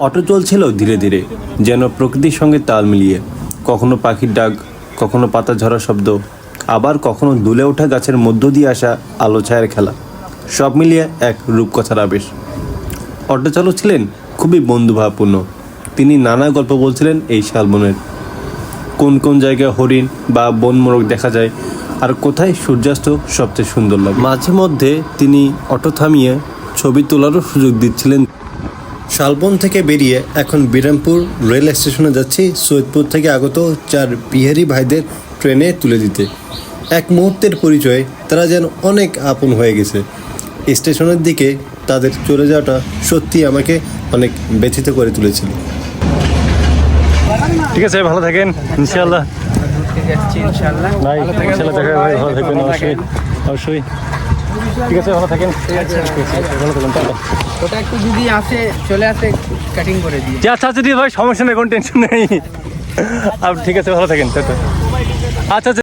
Auto চলছিল ধীরে ধীরে যেন প্রকৃতির সঙ্গে তাল মিলিয়ে। কখনো পাখির ডাক কখনো পাতা ঝরা শব্দ আবার কখনো দুলে ওঠা গাছের মধ্য দিয়ে আসা আলো ছায়ের খেলা। সব মিলিয়ে এক রূপকথার আবেশ। অটো চালক ছিলেন খুবই বন্ধুভাবপূর্ণ। তিনি নানা গল্প বলছিলেন এই শালবনের। কোন কোন জায়গায় হরিণ বা বনমোরগ দেখা যায় আর কোথায় সূর্যাস্ত সবচেয়ে সুন্দর লাগে। মাঝে মধ্যে তিনি অটো থামিয়ে ছবি তোলারও সুযোগ দিচ্ছিলেন। শালবন থেকে বেরিয়ে এখন বিরামপুর রেল স্টেশনে যাচ্ছি সৈয়দপুর থেকে আগত চার বিহারি ভাইদের ট্রেনে তুলে দিতে। এক মুহূর্তের পরিচয়ে তারা যেন অনেক আপন হয়ে গেছে। স্টেশনের দিকে তাদের চলে যাওয়াটা সত্যি আমাকে অনেক ব্যথিত করে তুলেছিল। ঠিক আছে, ভালো থাকেন। ইনশাআল্লাহ। ইনশাল্লাহ ভাই দেখা ভাই ভালো থাকবেন অবশ্যই। অবশ্যই। ঠিক আছে ভালো থাকেন। ভালো থাকেন। ওটা একটু যদি আসে চলে আসে কাটিং করে দিই আচ্ছা আচ্ছা দিদি ভাই সমস্যা নেই কোনো টেনশন নেই। আর ঠিক আছে ভালো থাকেন। আচ্ছা আচ্ছা।